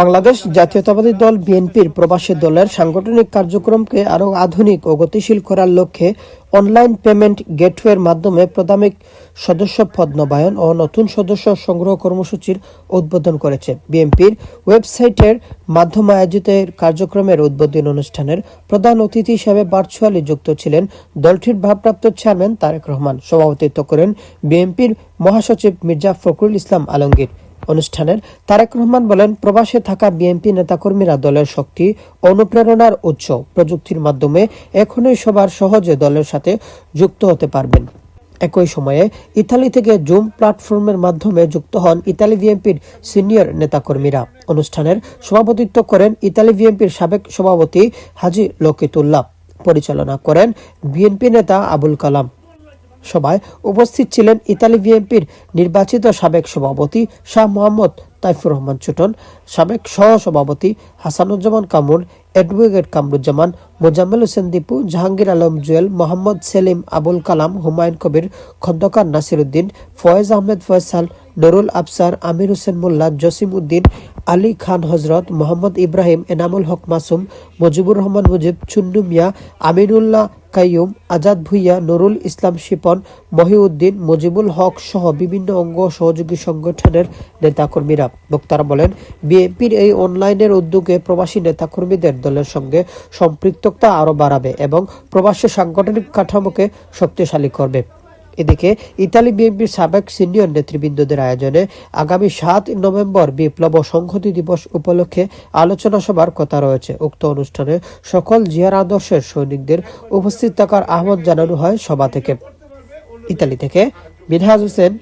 বাংলাদেশ জাতীয়তাবাদী দল বিএনপির প্রবাসী দলের সাংগঠনিক কার্যক্রমকে আরও আধুনিক ও গতিশীল করার লক্ষ্যে অনলাইন পেমেন্ট গেটওয়ের মাধ্যমে প্রাথমিক সদস্য পদ নবায়ন ও নতুন সদস্য সংগ্রহ কর্মসূচির উদ্বোধন করেছে। বিএনপির ওয়েবসাইটের মাধ্যমে আয়োজিত কার্যক্রমের উদ্বোধন অনুষ্ঠানের প্রধান অতিথি হিসেবে ভার্চুয়ালি যুক্ত ছিলেন দলটির ভারপ্রাপ্ত চেয়ারম্যান তারেক রহমান। সভাপতিত্ব করেন বিএনপির মহাসচিব মির্জা ফখরুল ইসলাম আলমগীর। অনুষ্ঠানের তারেক রহমান বলেন, প্রবাসে থাকা বিএনপি নেতাকর্মীরা দলের শক্তি, অনুপ্রেরণার উৎস প্রযুক্তির মাধ্যমে এখনই সবার সহজে দলের সাথে যুক্ত হতে পারবেন। একই সময়ে ইতালি থেকে জুম প্ল্যাটফর্মের মাধ্যমে যুক্ত হন ইতালি বিএনপির সিনিয়র নেতাকর্মীরা। অনুষ্ঠানের সভাপতিত্ব করেন ইতালি বিএনপির সাবেক সভাপতি হাজি লকিতুল্লাহ। পরিচালনা করেন বিএনপি নেতা আবুল কালাম। সভায় উপস্থিত ছিলেন ইতালি বিএনপির নির্বাচিত সাবেক সভাপতি শাহ মোহাম্মদ তাইফুর রহমান চুটন, সাবেক সহ সভাপতি হাসানুজ্জামান কামরুল, অ্যাডভোকেট কামরুজ্জামান, মোজাম্মেল হোসেন দীপু, জাহাঙ্গীর আলম জুয়েল, মোহাম্মদ সেলিম আবুল কালাম, হুমায়ুন কবির, খন্দকার নাসির উদ্দিন ফয়েজ আহমেদ ফয়সাল, নুরুল আফসার, আমির হোসেন মোল্লা, জসিম উদ্দিন, আলী খান হজরত, মোহাম্মদ ইব্রাহিম, এনামুল হক মাসুম, মুজিবুর রহমান মুজিব চুন্নু মিয়া, আমিনুল্লাহ কাইয়ুম, আজাদ ভুইয়া, নুরুল ইসলাম শিপন, মহিউদ্দিন, মুজিবুল হক সহ বিভিন্ন অঙ্গ সহযোগী সংগঠনের নেতাকর্মীরা। বক্তারা বলেন, বিএনপির এই অনলাইনের উদ্যোগে প্রবাসী নেতাকর্মীদের দলের সঙ্গে সম্পৃক্ততা আরও বাড়াবে এবং প্রবাসী সাংগঠনিক কাঠামোকে শক্তিশালী করবে। এদিকে ইতালি বিএনপির সাবেক সিনিয়র নেতৃবৃন্দদের আয়োজনে আগামী সাত নভেম্বর বিপ্লব সংহতি দিবস উপলক্ষে আলোচনা সভার কথা রয়েছে। উক্ত অনুষ্ঠানে সকল জিয়ার আদর্শের সৈনিকদের উপস্থিত থাকার আহ্বান জানানো হয় সভা থেকে। ইতালি থেকে মিনহাজ হোসেন